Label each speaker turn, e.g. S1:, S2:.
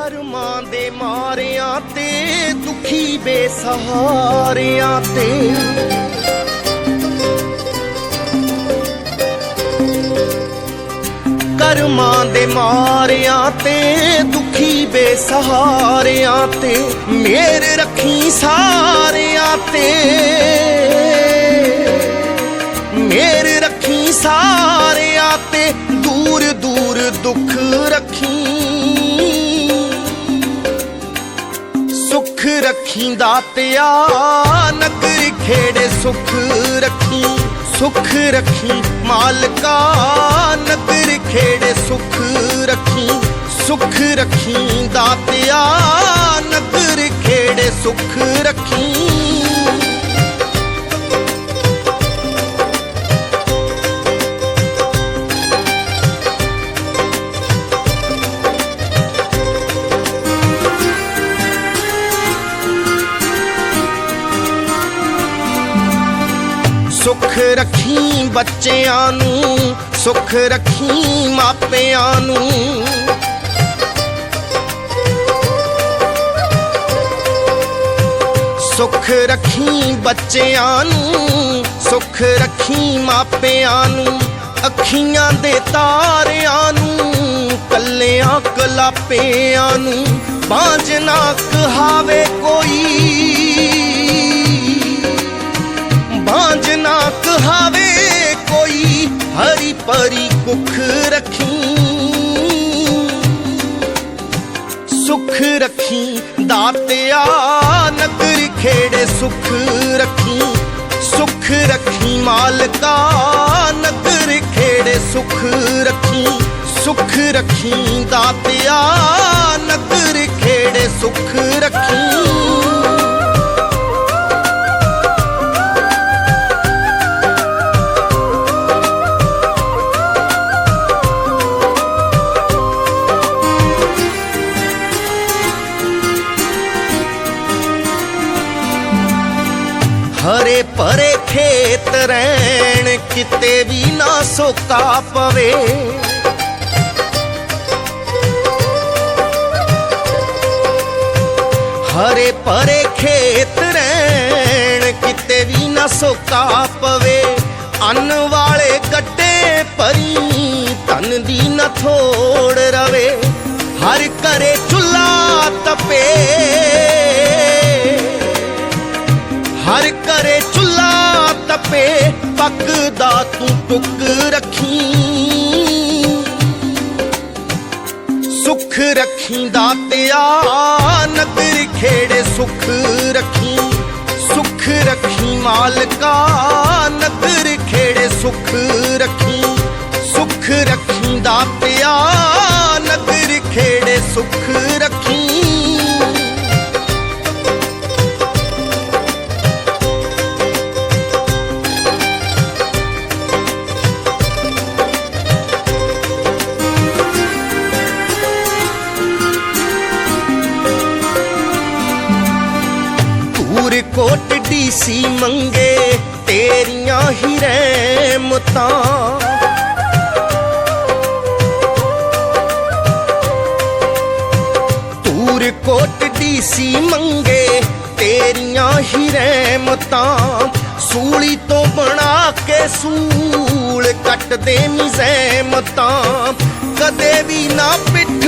S1: ਕਰਮਾਂ ਦੇ ਮਾਰਿਆਂ ਤੇ, ਦੁਖੀ ਬੇਸਹਾਰਿਆਂ ਤੇ। ਕਰਮਾਂ ਦੇ ਮਾਰਿਆਂ ਤੇ, ਦੁਖੀ ਬੇਸਹਾਰਿਆਂ ਤੇ, ਮੇਰ ਰੱਖੀ ਸਾਰਿਆਂ ਤੇ। ਮੇਰ ਰੱਖੀ ਸਾਰਿਆਂ ਸੁਖ ਰੱਖੀ ਦਾਤਿਆ ਨਗਰ ਖੇੜੇ ਸੁਖ ਰੱਖੀ ਸੁਖ ਰੱਖੀ ਮਾਲਕਾ, ਨਗਰ ਖੇੜੇ ਸੁਖ ਰੱਖੀ ਸੁਖ ਰੱਖੀ ਦਾਤਿਆ ਨਗਰ ਖੇੜੇ ਸੁਖ ਰੱਖੀ। ਰੱਖੀ ਬੱਚਿਆਂ ਨੂੰ, ਸੁਖ ਰੱਖੀ ਮਾਪਿਆਂ ਨੂੰ। ਸੁਖ ਰੱਖੀ ਬੱਚਿਆਂ ਨੂੰ, ਸੁਖ ਰੱਖੀ ਮਾਪਿਆਂ ਨੂੰ, ਅੱਖੀਆਂ ਦੇ ਤਾਰਿਆਂ ਨੂੰ, ਕੱਲਿਆਂ ਕਲਾਪਿਆਂ ਨੂੰ। ਬਾਝ ਨਾ ਕਹਾਵੇ ਕੋਈ ਹਰੀ ਪਰੀ ਕੁਖ ਰੱਖੀ। ਸੁਖ ਰੱਖੀ ਦਾਤਿਆ, ਨਗਰ ਖੇੜੇ ਸੁਖ ਰੱਖੀ। ਸੁਖ ਰੱਖੀ ਮਾਲਕਾ, ਨਗਰ ਖੇੜੇ ਸੁਖ ਰੱਖੀ। ਸੁਖ ਰੱਖੀ ਦਾਤਿਆ, ਨਗਰ ਖੇੜੇ ਸੁਖ ਰੱਖੀ। ਹਰੇ ਭਰੇ ਖੇਤ ਰਹਿਣ, ਕਿਤੇ ਵੀ ਨਾ ਸੋਕਾ ਪਵੇ। ਹਰੇ ਭਰੇ ਖੇਤ ਰਹਿਣ, ਕਿਤੇ ਵੀ ਨਾ ਸੋਕਾ ਪਵੇ। ਅੰਨ ਵਾਲੇ ਗੱਡੇ ਭਰੀ, ਧਨ ਦੀ ਨਾ ਥੋੜ ਰਵੇ। ਹਰ ਘਰੇ ਚੁੱਲਾ ਤਪੇ ਹਰ ਘਰੇ ਚੁੱਲਾ ਤਪੇ, ਪੱਕਦਾ ਤੂੰ ਟੁੱਕ ਰੱਖੀ। ਸੁਖ ਰੱਖੀ ਦਾਤਿਆ ਨਗਰ ਖੇੜੇ ਸੁਖ ਰੱਖੀ। ਸੁਖ ਰੱਖੀ ਮਾਲਕਾ ਨਗਰ ਖੇੜੇ ਸੁਖ ਰੱਖੀ। ਸੁਖ ਰੱਖੀ ਦਾਤਿਆ ਨਗਰ ਖੇੜੇ ਸੁਖ ਕੋਟ ਡੀਸੀ ਮੰਗੇ, ਤੇਰੀਆਂ ਹੀ ਰਹਿਮਤਾਂ। ਤੂਰ ਕੋਟ ਡੀਸੀ ਮੰਗੇ, ਤੇਰੀਆਂ ਹੀ ਰਹਿਮਤਾਂ। ਸੂਲੀ ਤੋਂ ਬਣਾ ਕੇ ਸੂਲ ਕੱਟਦੇ ਮਿਜ਼ੈਮਤਾਂ ਕਦੇ ਵੀ ਨਾ ਪਿੱਠ